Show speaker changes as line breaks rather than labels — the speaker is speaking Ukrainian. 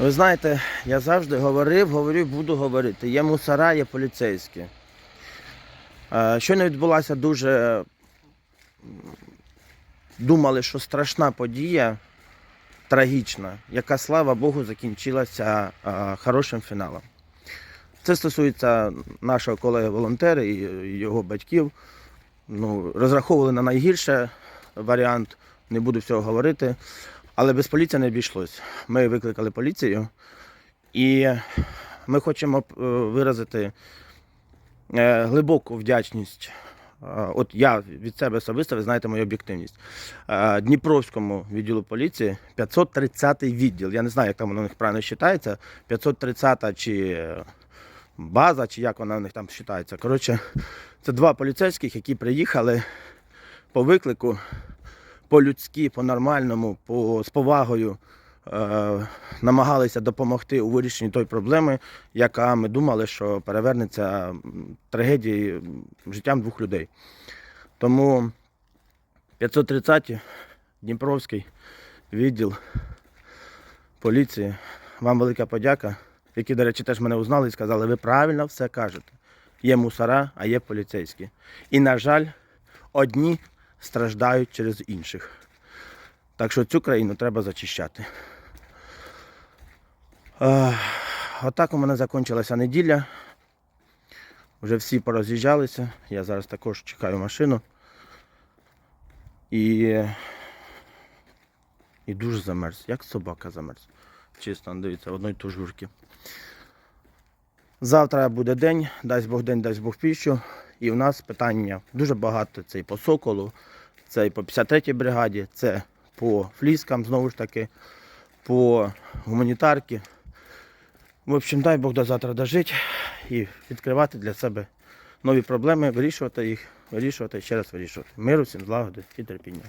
Ви знаєте, я завжди говорив, говорю, буду говорити. Є мусора, є поліцейські. Е, Щойно відбулася дуже думали, що страшна подія, трагічна, яка, слава Богу, закінчилася е, хорошим фіналом. Це стосується нашого колеги-волонтера і його батьків. Ну, розраховували на найгірше варіант, не буду всього говорити. Але без поліції не обійшлось. Ми викликали поліцію, і ми хочемо е, виразити е, глибоку вдячність. Е, От я від себе особисто, ви знаєте мою об'єктивність. Дніпровському відділу поліції 530-й відділ. Я не знаю, як там воно у них правильно вважається. 530-та чи база, чи як вона у них там вважається. Коротше, це два поліцейських, які приїхали по виклику по-людськи, по-нормальному, по, з повагою е, намагалися допомогти у вирішенні тої проблеми, яка ми думали, що перевернеться трагедією життям двох людей. Тому 530 Дніпровський відділ поліції. Вам велика подяка, які, до речі, теж мене узнали і сказали, ви правильно все кажете. Є мусора, а є поліцейські. І, на жаль, одні страждають через інших. Так що цю країну треба зачищати. Е, Отак у мене закінчилася неділя. Вже всі пороз'їжджалися. Я зараз також чекаю машину. І, і дуже замерз. Як собака замерз. Чисто, дивіться, в одної тужурки. Завтра буде день, дасть Бог день, дасть Бог піщу. І в нас питання дуже багато. Це і по Соколу, це і по 53-й бригаді, це по фліскам, знову ж таки, по гуманітарки. В общем, дай Бог до завтра дожити і відкривати для себе нові проблеми, вирішувати їх, вирішувати ще раз вирішувати. Миру, всім злагоди і терпіння.